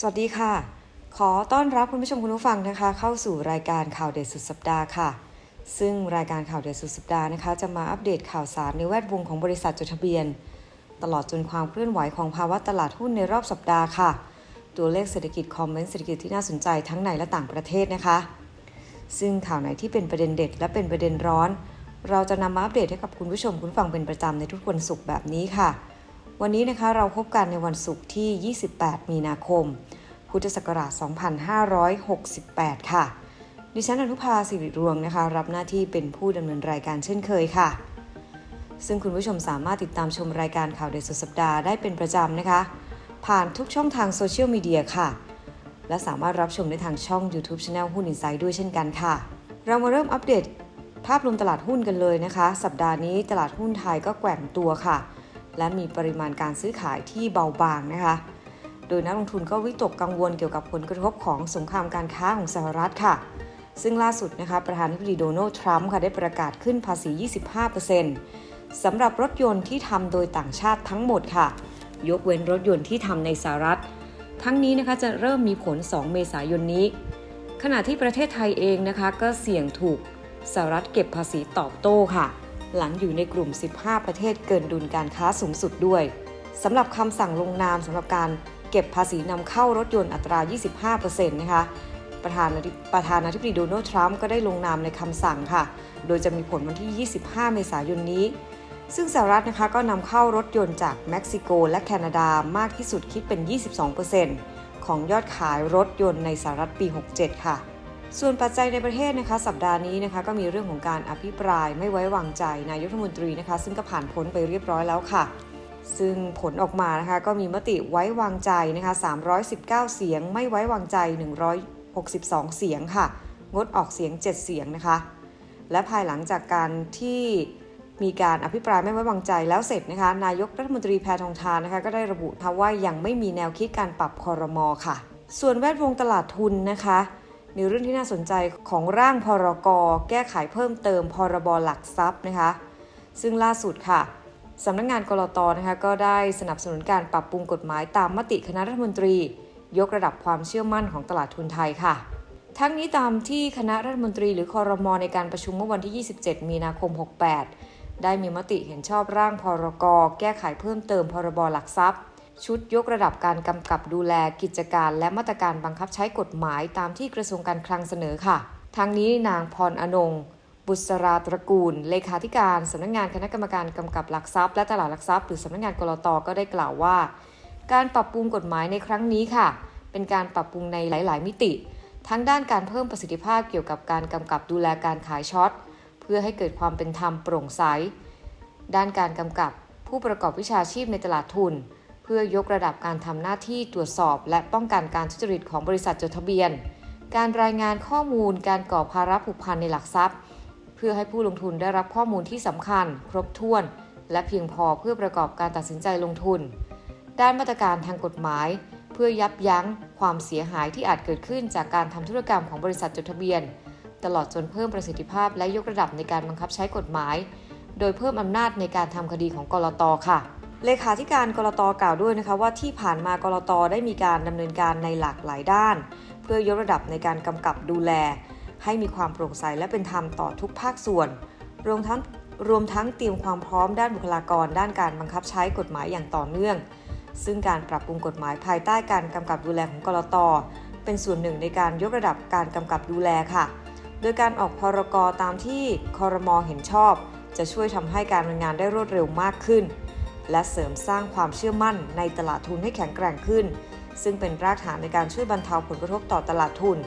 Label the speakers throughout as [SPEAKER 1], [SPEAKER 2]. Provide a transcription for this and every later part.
[SPEAKER 1] สวัสดีค่ะ ขอต้อนรับคุณผู้ชมคุณผู้ฟังนะคะ เข้าสู่รายการข่าวเด็ดสุดสัปดาห์ค่ะ ซึ่งรายการข่าวเด็ดสุดสัปดาห์นะคะ จะมาอัปเดตข่าวสารในแวดวงของบริษัทจดทะเบียน ตลอดจนความเคลื่อนไหวของภาวะตลาดหุ้นในรอบสัปดาห์ค่ะ ตัวเลขเศรษฐกิจคอมเมนต์เศรษฐกิจที่น่าสนใจทั้งในและต่างประเทศนะคะ ซึ่งข่าวไหนที่เป็นประเด็นเด็ด และเป็นประเด็นร้อน เราจะนำมาอัปเดตให้กับคุณผู้ชมคุณฟังเป็นประจำในทุกวันศุกร์แบบนี้ค่ะ วันนี้นะคะเราพบกันในวันศุกร์ที่ 28 มีนาคม พุทธศักราช 2568 ค่ะ ดิฉันอนุภาสิริรวงนะคะ รับหน้าที่เป็นผู้ดำเนินรายการเช่นเคยค่ะ ซึ่งคุณผู้ชมสามารถติดตามชมรายการข่าวเด็ดสุดสัปดาห์ได้เป็นประจำนะคะ ผ่านทุกช่องทางโซเชียลมีเดียค่ะ และสามารถรับชมได้ทางช่อง YouTube Channel หุ้นอินไซด์ด้วยเช่นกันค่ะ เรามาเริ่มอัปเดตภาพรวมตลาดหุ้นกันเลยนะคะ สัปดาห์นี้ตลาดหุ้นไทยก็แกว่งตัวค่ะ และมีปริมาณการซื้อขายที่เบาบางนะคะ โดยนักลงทุนก็วิตกกังวลเกี่ยวกับผลกระทบของสงครามการค้าของสหรัฐค่ะ ซึ่งล่าสุดนะคะประธานาธิบดีโดนัลด์ทรัมป์ค่ะได้ประกาศขึ้นภาษี 25%สำหรับรถยนต์ที่ทำโดยต่างชาติทั้งหมดค่ะ ยกเว้นรถยนต์ที่ทำในสหรัฐ ทั้งนี้นะคะจะเริ่มมีผล 2 เมษายนนี้ ขณะที่ประเทศไทยเองนะคะก็เสี่ยงถูกสหรัฐเก็บภาษีตอบโต้ค่ะ หลังอยู่ในกลุ่ม 15 ประเทศเกินดุลการค้าสูงสุดด้วยสำหรับคำสั่งลงนามสำหรับการเก็บภาษีนำเข้ารถยนต์อัตรา 25%นะคะประธานาธิประธานาธิบดีโดนัลด์ทรัมป์ก็ได้ลงนามในคำสั่งค่ะ โดยจะมีผลวันที่ 25 เมษายนนี้ ซึ่งสหรัฐนะคะก็นำเข้ารถยนต์จากเม็กซิโกและแคนาดามากที่สุดคิดเป็น 22%ของยอดขายรถยนต์ในสหรัฐปี 67 ค่ะ ส่วนปัจจัยในประเทศนะคะสัปดาห์นี้นะคะก็มีเรื่องของการอภิปรายไม่ไว้วางใจนายกรัฐมนตรีนะคะ ซึ่งก็ผ่านพ้นไปเรียบร้อยแล้วค่ะ ซึ่งผลออกมานะคะก็มีมติไว้วางใจนะคะ319 เสียง ไม่ไว้วางใจ 162 เสียงค่ะ งดออกเสียง 7 เสียงนะคะ และภายหลังจากการที่มีการอภิปรายไม่ไว้วางใจแล้วเสร็จนะคะ นายกรัฐมนตรีแพทองทานนะคะก็ได้ระบุค่ะว่ายังไม่มีแนวคิดการปรับคอรมอค่ะ ส่วนแวดวงตลาดทุนนะคะ มีเรื่องที่น่าสนใจของร่างพรกแก้ไขเพิ่มเติมพรบหลักทรัพย์นะคะ ซึ่งล่าสุดค่ะสำนักงงานกรตนะคะก็ได้สนับสนุนการปรับปรุงกฎหมายตามมติคณะรัฐมนตรี ยกระดับความเชื่อมั่นของตลาดทุนไทยค่ะ ทั้งนี้ตามที่คณะรัฐมนตรีหรือคอรมอในการประชุมเมื่อวันที่ 27 มีนาคม 68 ได้มีมติเห็นชอบร่างพรกแก้ไขเพิ่มเติมพรบหลักทรัพย์ ชุดยกระดับการกำกับดูแลกิจการ และมาตรการบังคับใช้กฎหมายตามที่กระทรวงการคลังเสนอค่ะทั้งนี้นางพรอนง บุษราตระกูล เลขาธิการสำนักงานคณะกรรมการกำกับหลักทรัพย์ และตลาดหลักทรัพย์หรือสำนักงานกรตก็ได้กล่าวว่า การปรับปรุงกฎหมายในครั้งนี้ค่ะ เป็นการปรับปรุงในหลาย ๆ มิติ ทั้งด้านการเพิ่มประสิทธิภาพเกี่ยวกับการกำกับดูแลการขายช็อตเพื่อให้เกิดความเป็นธรรมโปร่งใส ด้านการกำกับผู้ประกอบวิชาชีพในตลาดทุน เพื่อยกระดับการทำหน้าที่ตรวจสอบและป้องกันการทุจริตของบริษัทจดทะเบียน การรายงานข้อมูลการก่อภาระผูกพันในหลักทรัพย์ เพื่อให้ผู้ลงทุนได้รับข้อมูลที่สำคัญ ครบถ้วน และเพียงพอเพื่อประกอบการตัดสินใจลงทุน ด้านมาตรการทางกฎหมาย เพื่อยับยั้ง ความเสียหายที่อาจเกิดขึ้นจากการทำธุรกรรมของบริษัทจดทะเบียน ตลอดจนเพิ่มประสิทธิภาพและยกระดับในการบังคับใช้กฎหมาย โดยเพิ่มอำนาจในการทำคดีของกรตค่ะ เลขาธิการกรตกล่าวด้วยนะคะว่าที่ผ่านมากรตได้มีการดำเนินการในหลากหลายด้าน เพื่อยกระดับในการกำกับดูแล ให้มีความโปร่งใสและเป็นธรรมต่อทุกภาคส่วน รวมทั้งรวมทั้งเตรียมความพร้อมด้านบุคลากร ด้านการบังคับใช้กฎหมายอย่างต่อเนื่อง ซึ่งการปรับปรุงกฎหมายภายใต้การกำกับดูแลของกรตเป็นส่วนหนึ่งในการยกระดับการกำกับดูแลค่ะ โดยการออกพรกตามที่คอรมอเห็นชอบ จะช่วยทำให้การดำเนินงานได้รวดเร็วมากขึ้น และเสริมสร้างความเชื่อมั่นในตลาดทุนให้แข็งแกร่งขึ้น ซึ่งเป็นรากฐานในการช่วยบรรเทาผลกระทบต่อตลาดทุน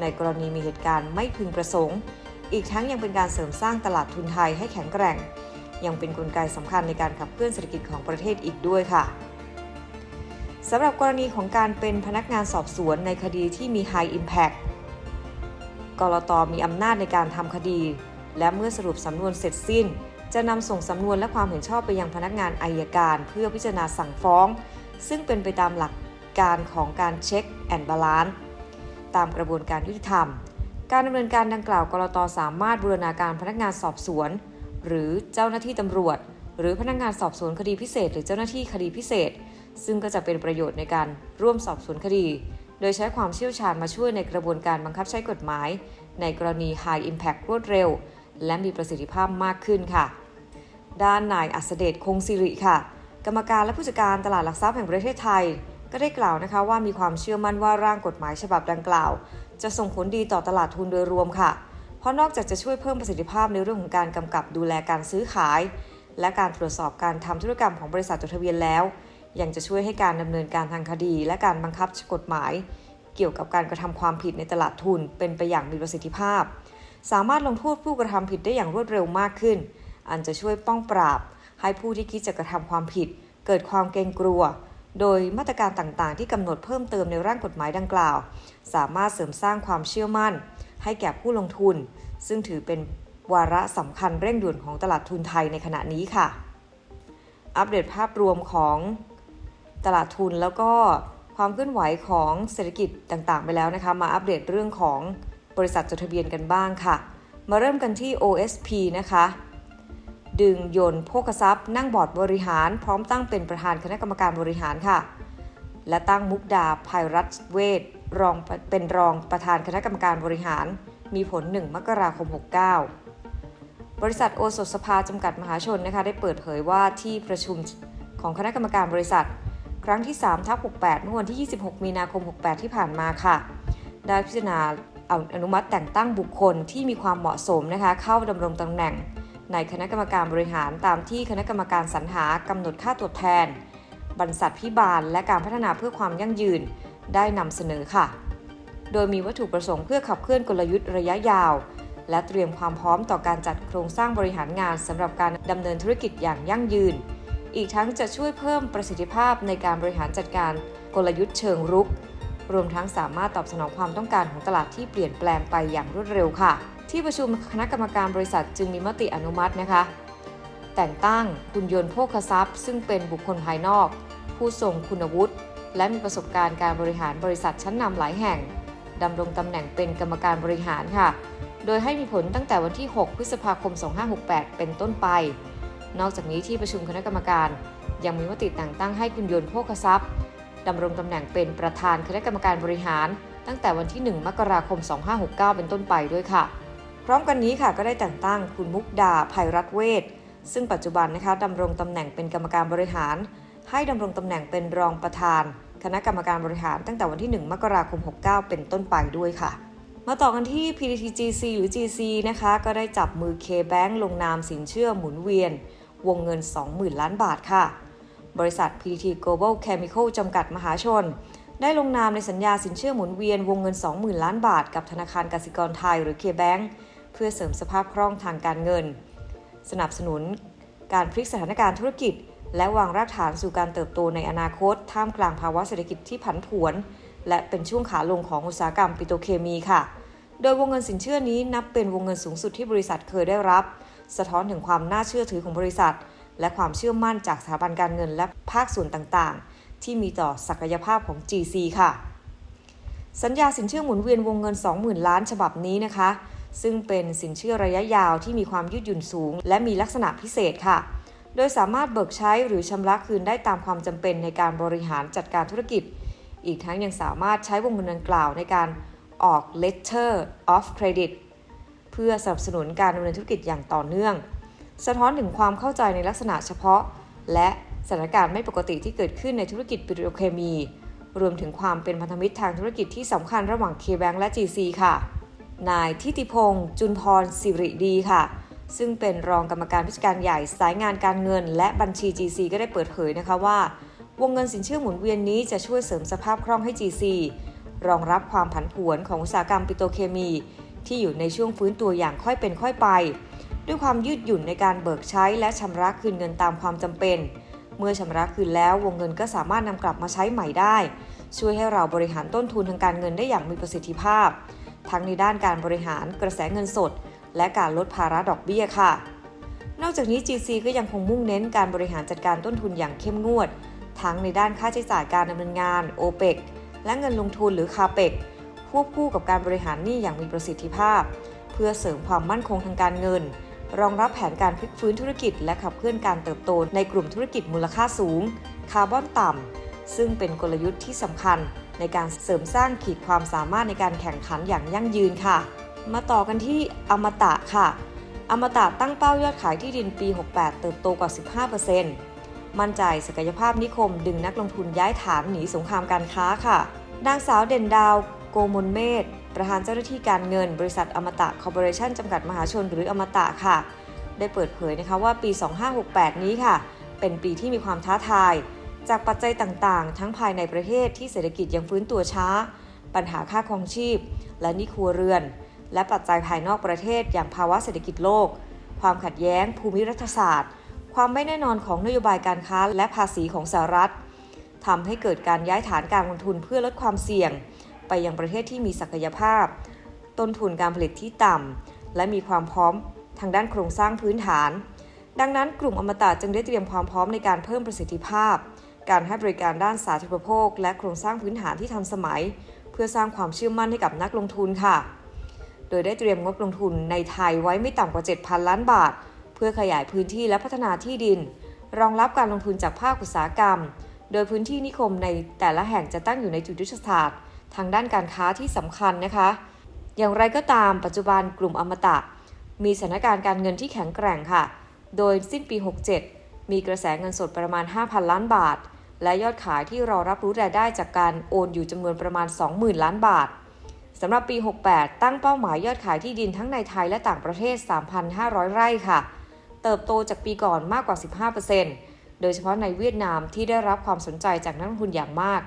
[SPEAKER 1] ในกรณีมีเหตุการณ์ไม่พึงประสงค์ อีกทั้งยังเป็นการเสริมสร้างตลาดทุนไทยให้แข็งแกร่ง ยังเป็นนกลไกสำคัญในการขับเคลื่อนเศรษฐกิจของประเทศอีกด้วยค่ะสำหรับกรณีของการเป็นพนักงานสอบสวนในคดีที่มี High Impact กรตมีอำนาจในการทำคดี และเมื่อสรุปสำนวนเสร็จสิ้น จะนำส่งสำนวนและความเห็นชอบไปยังพนักงานอายการ เพื่อพิจารณาสั่งฟ้อง ซึ่งเป็นไปตามหลักการของการเช็คแอนด์บาลานซ์ตามกระบวนการยุติธรรม การดำเนินการดังกล่าวกรตสามารถบูรณาการพนักงานสอบสวน หรือเจ้าหน้าที่ตำรวจ หรือพนักงานสอบสวนคดีพิเศษ หรือเจ้าหน้าที่คดีพิเศษ ซึ่งก็จะเป็นประโยชน์ในการร่วมสอบสวนคดี โดยใช้ความเชี่ยวชาญมาช่วยในกระบวนการบังคับใช้กฎหมาย ในกรณี High Impact รวดเร็ว และมีประสิทธิภาพมากขึ้นค่ะ ด้านนายอัสเดชคงสิริค่ะ กรรมการและผู้จัดการตลาดหลักทรัพย์แห่งประเทศไทย ก็ได้กล่าวนะคะว่ามีความเชื่อมั่นว่าร่างกฎหมายฉบับดังกล่าว จะส่งผลดีต่อตลาดทุนโดยรวมค่ะ เพราะนอกจากจะช่วยเพิ่มประสิทธิภาพในเรื่องของการกำกับดูแลการซื้อขาย และการตรวจสอบการทำธุรกรรมของบริษัทจดทะเบียนแล้ว ยังจะช่วยให้การดำเนินการทางคดี และการบังคับกฎหมาย เกี่ยวกับการกระทำความผิดในตลาดทุน เป็นไปอย่างมีประสิทธิภาพ สามารถลงโทษผู้กระทำผิดได้อย่างรวดเร็วมากขึ้น อันจะช่วยป้องปราบ ให้ผู้ที่คิดจะกระทำความผิด เกิดความเกรงกลัว โดยมาตรการต่างๆ ที่กำหนดเพิ่มเติมในร่างกฎหมายดังกล่าว สามารถเสริมสร้างความเชื่อมั่น ให้แก่ผู้ลงทุน ซึ่งถือเป็นวาระสำคัญเร่งด่วนของตลาดทุนไทยในขณะนี้ค่ะ อัปเดตภาพรวมของตลาดทุนแล้วก็ความเคลื่อนไหวของเศรษฐกิจต่างๆ ไปแล้วนะคะ มาอัปเดตเรื่องของบริษัทจดทะเบียนกันบ้างค่ะ มาเริ่มกันที่ OSP นะคะ ดึงยนต์โภคทรัพย์ นั่งบอร์ดบริหาร พร้อมตั้งเป็นประธานคณะกรรมการบริหารค่ะ และตั้งมุกดาภัยรัตเวทรองเป็นรองประธานคณะกรรมการบริหาร มีผล 1 มกราคม 69 บริษัทโอสถสภาจำกัดมหาชนนะคะได้เปิดเผยว่าที่ประชุมของคณะกรรมการบริษัท ครั้งที่3ทับ68 เมื่อวันที่ 26 มีนาคม 68 ที่ผ่านมาค่ะ ได้พิจารณาอนุมัติแต่งตั้งบุคคลที่มีความเหมาะสมนะคะเข้าดำรงตำแหน่ง ในคณะกรรมการบริหารตามที่คณะกรรมการสรรหากำหนดค่าตอบแทน บรรษัทพิบาลและการพัฒนาเพื่อความยั่งยืนได้นำเสนอค่ะ โดยมีวัตถุประสงค์เพื่อขับเคลื่อนกลยุทธ์ระยะยาว และเตรียมความพร้อมต่อการจัดโครงสร้างบริหารงานสำหรับการดำเนินธุรกิจอย่างยั่งยืน อีกทั้งจะช่วยเพิ่มประสิทธิภาพในการบริหารจัดการกลยุทธ์เชิงรุก รวมทั้งสามารถตอบสนองความต้องการของตลาดที่เปลี่ยนแปลงไปอย่างรวดเร็วค่ะ ที่ประชุมคณะกรรมการบริษัทจึงมีมติอนุมัตินะคะ แต่งตั้งคุณยนต์โภคทรัพย์ ซึ่งเป็นบุคคลภายนอก ผู้ทรงคุณวุฒิ และมีประสบการณ์การบริหารบริษัทชั้นนำหลายแห่งดำรงตำแหน่งเป็นกรรมการบริหารค่ะ โดยให้มีผลตั้งแต่วันที่ 6 พฤษภาคม 2568 เป็นต้นไป นอกจากนี้ที่ประชุมคณะกรรมการ ยังมีมติแต่งตั้งให้คุณยนต์โภคทรัพย์ดำรงตำแหน่งเป็นประธานคณะกรรมการบริหาร ตั้งแต่วันที่ 1 มกราคม 2569 เป็นต้นไปด้วยค่ะ พร้อมกันนี้ค่ะก็ได้แต่งตั้งคุณมุกดาภัยรัตเวทซึ่งปัจจุบันนะคะดำรงตำแหน่งเป็นกรรมการบริหาร ให้ดำรงตำแหน่งเป็นรองประธาน คณะกรรมการบริหารตั้งแต่วันที่ 1 มกราคม 69 เป็นต้นไปด้วยค่ะ มาต่อกันที่ PTTGC หรือ GC นะคะ ก็ได้จับมือ K-Bank ลงนามสินเชื่อหมุนเวียน วงเงิน 20,000 ล้านบาทค่ะ บริษัท PT Global Chemical จำกัดมหาชน ได้ลงนามในสัญญาสินเชื่อหมุนเวียนวงเงิน 20,000 ล้านบาท กับธนาคารกสิกรไทยหรือ K-Bank เพื่อเสริมสภาพคล่องทางการเงิน สนับสนุน การพลิกสถานการณ์ธุรกิจ และวางรากฐานสู่การเติบโตในอนาคต ท่ามกลางภาวะเศรษฐกิจที่ผันผวน และเป็นช่วงขาลงของอุตสาหกรรมปิโตรเคมีค่ะ โดยวงเงินสินเชื่อนี้นับเป็นวงเงินสูงสุดที่บริษัทเคยได้รับ สะท้อนถึงความน่าเชื่อถือของบริษัท และความเชื่อมั่นจากสถาบันการเงินและภาคส่วนต่างๆ ที่มีต่อศักยภาพของ GC ค่ะ สัญญาสินเชื่อหมุนเวียนวงเงิน 20,000 ล้านฉบับนี้นะคะ ซึ่งเป็นสินเชื่อระยะยาวที่มีความยืดหยุ่นสูง และมีลักษณะพิเศษค่ะ โดยสามารถเบิกใช้หรือชำระคืนได้ตามความจำเป็นในการบริหารจัดการธุรกิจ อีกทั้งยังสามารถใช้วงเงินดังกล่าวในการออก letter of credit เพื่อสนับสนุนการดำเนินธุรกิจอย่างต่อเนื่อง สะท้อนถึงความเข้าใจในลักษณะเฉพาะ และ สถานการณ์ไม่ปกติที่เกิดขึ้นในธุรกิจปิโตรเคมี รวมถึงความเป็นพันธมิตรทางธุรกิจที่สำคัญระหว่าง K-Bank และ GC ค่ะ นายทิติพงศ์จุนพรสิริดีค่ะ ซึ่งเป็นรองกรรมการผู้จัดการใหญ่สายงานการเงิน และบัญชี GC ก็ได้เปิดเผยนะคะว่า วงเงินสินเชื่อหมุนเวียนนี้จะช่วยเสริมสภาพคล่องให้ GC รองรับความผันผวนของอุตสาหกรรมปิโตรเคมี ที่อยู่ในช่วงฟื้นตัวอย่างค่อยเป็นค่อยไป ด้วยความยืดหยุ่นในการเบิกใช้และชำระคืนเงินตามความจำเป็น เมื่อชำระคืนแล้ววงเงินก็สามารถนำกลับมาใช้ใหม่ได้ ช่วยให้เราบริหารต้นทุนทางการเงินได้อย่างมีประสิทธิภาพ ทั้งในด้านการบริหารกระแสเงินสด และการลดภาระดอกเบี้ยค่ะ นอกจากนี้ GC ก็ยังคงมุ่งเน้นการบริหารจัดการต้นทุนอย่างเข้มงวด ทั้งในด้านค่าใช้จ่ายการดำเนินงาน OPEX และเงินลงทุนหรือ CAPEX ควบคู่กับการบริหารหนี้อย่างมีประสิทธิภาพ เพื่อเสริมความมั่นคงทางการเงิน รองรับแผนการพลิกฟื้นธุรกิจ และขับเคลื่อนการเติบโตในกลุ่มธุรกิจมูลค่าสูง คาร์บอนต่ำ ซึ่งเป็นกลยุทธ์ที่สำคัญ ในการเสริมสร้างขีดความสามารถในการแข่งขันอย่างยั่งยืนค่ะ มาต่อกันที่อมตะค่ะ อมตะตั้งเป้ายอดขายที่ดินปี 68 เติบโตกว่า 15%มั่นใจศักยภาพนิคม ดึงนักลงทุนย้ายฐานหนีสงครามการค้าค่ะ นางสาวเด่นดาว โกมลเมธ ประธานเจ้าหน้าที่การเงิน บริษัทอมตะคอร์ปอเรชั่นจำกัดมหาชนหรืออมตะค่ะ ได้เปิดเผยนะคะว่าปี 2568 นี้ค่ะ เป็นปีที่มีความท้าทาย จากปัจจัยต่างๆ ทั้งภายในประเทศที่เศรษฐกิจยังฟื้นตัวช้า ปัญหาค่าครองชีพ และนี้ครัวเรือน และปัจจัยภายนอกประเทศอย่างภาวะเศรษฐกิจโลก ความขัดแย้ง ภูมิรัฐศาสตร์ ความไม่แน่นอนของนโยบายการค้าและภาษีของสหรัฐทำให้เกิดการย้ายฐานการลงทุนเพื่อลดความเสี่ยง ไปยังประเทศที่มีศักยภาพ ต้นทุนการผลิตที่ต่ำ และมีความพร้อมทางด้านโครงสร้างพื้นฐาน ดังนั้นกลุ่มอมตะจึงได้เตรียมความพร้อมในการเพิ่มประสิทธิภาพ การให้บริการด้านสาธารณูปโภค และโครงสร้างพื้นฐานที่ทันสมัย เพื่อสร้างความเชื่อมั่นให้กับนักลงทุนค่ะ โดยได้เตรียมงบลงทุนในไทยไว้ไม่ต่ำกว่า 7,000 ล้านบาท เพื่อขยายพื้นที่และพัฒนาที่ดิน รองรับการลงทุนจากภาคอุตสาหกรรม โดยพื้นที่นิคมในแต่ละแห่งจะตั้งอยู่ในจุดยุทธศาสตร์ ทางด้านการค้าที่สำคัญนะคะ อย่างไรก็ตามปัจจุบันกลุ่มอมตะ มีสถานการณ์การเงินที่แข็งแกร่งค่ะ โดยสิ้นปี 67 มีกระแสเงินสดประมาณ 5,000 ล้านบาท และยอดขายที่รอรับรู้รายได้จากการโอนอยู่จำนวนประมาณ 20,000 ล้านบาทสำหรับปี 68 ตั้งเป้าหมายยอดขายที่ดินทั้งในไทยและต่างประเทศ 3,500 ไร่ค่ะ เติบโตจากปีก่อนมากกว่า 15%โดยเฉพาะในเวียดนามที่ได้รับความสนใจจากนักลงทุนอย่างมาก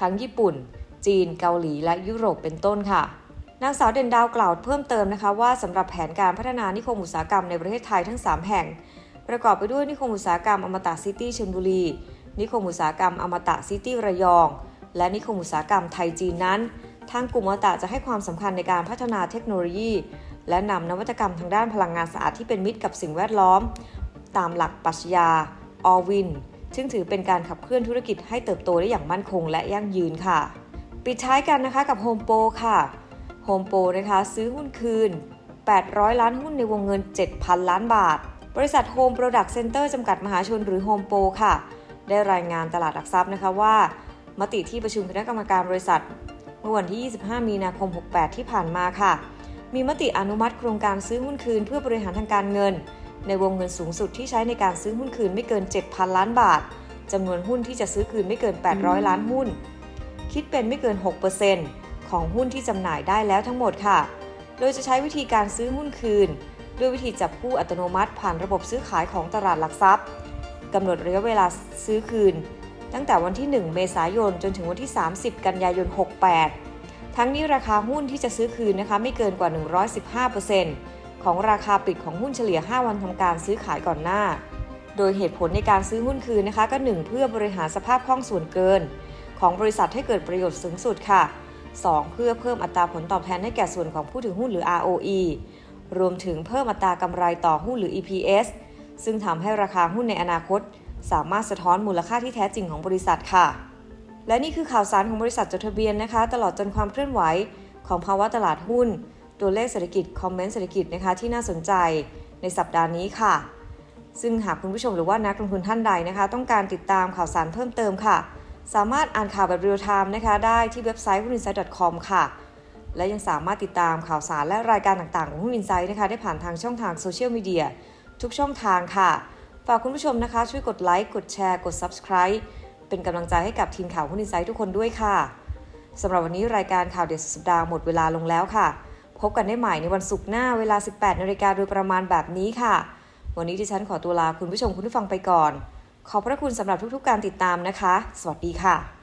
[SPEAKER 1] ทั้งญี่ปุ่น จีน เกาหลี และยุโรปเป็นต้นค่ะนางสาวเด่นดาวกล่าวเพิ่มเติมนะคะว่าสำหรับแผนการพัฒนานิคมอุตสาหกรรมในประเทศไทยทั้ง 3 แห่ง ประกอบไปด้วยนิคมอุตสาหกรรมอมตะซิตี้ชลบุรี นิคมอุตสาหกรรมอมตะซิตี้ระยอง และนิคมอุตสาหกรรมไทยจีนนั้น ทางกลุ่มอมตะจะให้ความสำคัญในการพัฒนาเทคโนโลยี และนำนวัตกรรมทางด้านพลังงานสะอาดที่เป็นมิตรกับสิ่งแวดล้อม ตามหลักปรัชญา All Win ซึ่งถือเป็นการขับเคลื่อนธุรกิจให้เติบโตได้อย่างมั่นคงและยั่งยืนค่ะ ปิดท้ายกันนะคะกับ Home Pro ค่ะ Home Pro นะคะซื้อหุ้นคืน 800 ล้านหุ้นในวงเงิน 7,000 ล้านบาท บริษัท Home Product Center จำกัดมหาชนหรือ Home Pro ค่ะ ได้รายงานตลาดหลักทรัพย์นะคะว่า มติที่ประชุมคณะกรรมการบริษัท เมื่อวันที่ 25 มีนาคม 68 ที่ผ่านมาค่ะ มีมติอนุมัติโครงการซื้อหุ้นคืน เพื่อบริหารทางการเงิน ในวงเงินสูงสุดที่ใช้ในการซื้อหุ้นคืนไม่เกิน 7,000 ล้านบาทจำนวนหุ้นที่จะซื้อคืนไม่เกิน 800 ล้านหุ้น คิดเป็นไม่เกิน 6%ของหุ้นที่จำหน่ายได้แล้วทั้งหมดค่ะ โดยจะใช้วิธีการซื้อหุ้นคืน ด้วยวิธีจับคู่อัตโนมัติผ่านระบบซื้อขายของตลาดหลักทรัพย์กำหนดระยะเวลาซื้อคืน ตั้งแต่วันที่ 1 เมษายนจนถึงวันที่ 30 กันยายน 68 ทั้งนี้ราคาหุ้นที่จะซื้อคืนนะคะไม่เกินกว่า 115%ของราคาปิดของหุ้นเฉลี่ย 5 วันทำการซื้อขายก่อนหน้า โดยเหตุผลในการซื้อหุ้นคืนนะคะก็ 1 เพื่อบริหารสภาพคล่องส่วนเกิน ของบริษัทให้เกิดประโยชน์สูงสุดค่ะ 2. เพื่อเพิ่มอัตราผลตอบแทนให้แก่ส่วนของผู้ถือหุ้นหรือ ROE รวมถึงเพิ่มอัตรากำไรต่อหุ้นหรือ EPS ซึ่งทำให้ราคาหุ้นในอนาคต สามารถสะท้อนมูลค่าที่แท้จริงของบริษัทค่ะ และนี่คือข่าวสารของบริษัทจดทะเบียนนะคะ ตลอดจนความเคลื่อนไหวของภาวะตลาดหุ้น ตัวเลขเศรษฐกิจคอมเมนต์เศรษฐกิจนะคะที่น่าสนใจในสัปดาห์นี้ค่ะ ซึ่งหากคุณผู้ชมหรือว่านักลงทุนท่านใดนะคะ ต้องการติดตามข่าวสารเพิ่มเติมค่ะ สามารถอ่านข่าวแบบเรียลไทม์นะคะได้ที่เว็บไซต์หุ้น insight com ค่ะ และยังสามารถติดตามข่าวสารและรายการต่างๆ ของหุ้น Insight นะคะได้ผ่านทางช่องทางโซเชียลมีเดียทุกช่องทางค่ะ ฝากคุณผู้ชมนะคะ ช่วยกดไลค์กดแชร์กด Subscribe เป็นกำลังใจให้กับทีมข่าวหุ้น Insight ทุกคนด้วยค่ะสำหรับวันนี้รายการข่าวเด็ดสุดสัปดาห์หมดเวลาลงแล้วค่ะ พบกันได้ใหม่ในวันศุกร์หน้าเวลา 18นาฬิกาโดยประมาณแบบนี้ค่ะ วันนี้ดิฉันขอตัวลาคุณผู้ชมคุณผู้ฟังไปก่อน ขอบพระคุณสำหรับทุกๆการติดตามนะคะ สวัสดีค่ะ